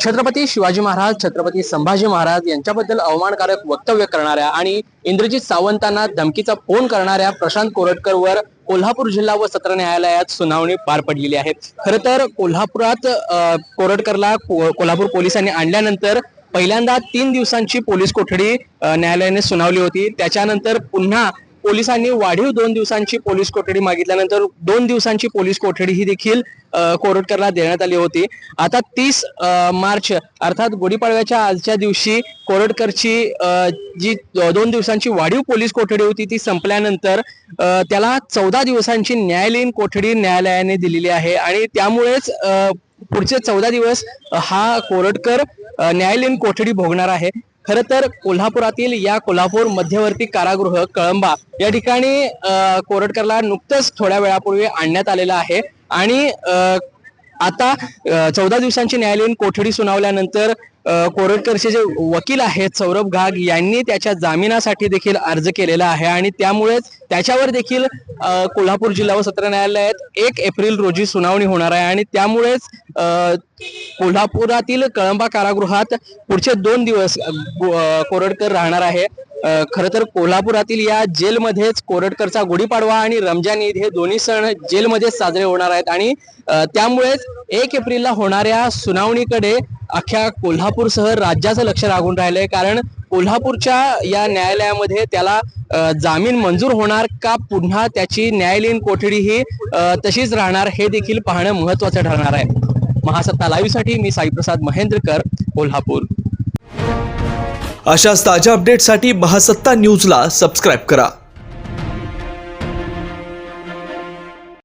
छत्रपती शिवाजी महाराज छत्रपती संभाजी महाराज यांच्याबद्दल अवमानकारक वक्तव्य करणाऱ्या आणि इंद्रजित सावंतांना धमकीचा फोन करणाऱ्या प्रशांत कोरटकरवर कोल्हापूर जिल्हा व सत्र न्यायालयात सुनावणी पार पडलेली आहे. खर तर कोल्हापुरात कोरटकरला कोल्हापूर पोलिसांनी आणल्यानंतर पहिल्यांदा तीन दिवसांची पोलीस कोठडी न्यायालयाने सुनावली होती. त्याच्यानंतर पुन्हा पोलिसांनी वाढीव दोन दिवसांची पोलीस कोठडी मागितल्यानंतर दोन दिवसांची पोलीस कोठडी ही देखील कोरटकरला देण्यात आली होती. आता तीस मार्च अर्थात गुढीपाडव्याच्या आजच्या दिवशी कोरटकरची जी दोन दिवसांची वाढीव पोलीस कोठडी होती ती संपल्यानंतर त्याला चौदा दिवसांची न्यायालयीन कोठडी न्यायालयाने दिलेली आहे आणि त्यामुळेच पुढचे चौदा दिवस हा कोरटकर न्यायालयीन कोठडी भोगणार आहे. खर तर कोल्हापुरातील या कोल्हापूर मध्यवर्ती कारागृह कळंबा या ठिकाणी कोरटकरला नुकतंच थोड्या वेळापूर्वी आणण्यात आलेलं आहे. आणि आता चौदा दिवसांची न्यायालयीन कोठडी सुनावल्यानंतर कोरटकरचे जे वकील आहेत सौरभ घाग यांनी त्याच्या जामिनासाठी देखील अर्ज केलेला आहे आणि त्यामुळेच त्याच्यावर देखील कोल्हापूर जिल्हा व सत्र न्यायालयात एक एप्रिल रोजी सुनावणी होणार आहे आणि त्यामुळेच कोल्हापुरातील कळंबा कारागृहात पुढचे दोन दिवस कोरडकर कोरटकर राहणार आहे. खर तर कोल्हापुरातील या जेलमध्येच कोरटकरचा गुढीपाडवा आणि रमजान ईद हे दोन्ही सण जेलमध्येच साजरे होणार आहेत आणि त्यामुळेच एक एप्रिलला होणाऱ्या सुनावणीकडे अख्ख्या कोल्हापूरसह राज्याचं लक्ष लागून राहिलंय. कारण कोल्हापूरच्या या न्यायालयामध्ये त्याला जामीन मंजूर होणार का पुन्हा त्याची न्यायालयीन कोठडी ही तशीच राहणार हे देखील पाहणं महत्वाचं ठरणार आहे. महासत्ता लाईव्हसाठी मी साईप्रसाद महेंद्रकर कोल्हापूर. अशाच ताज्या अपडेटसाठी महासत्ता न्यूजला सबस्क्राईब करा.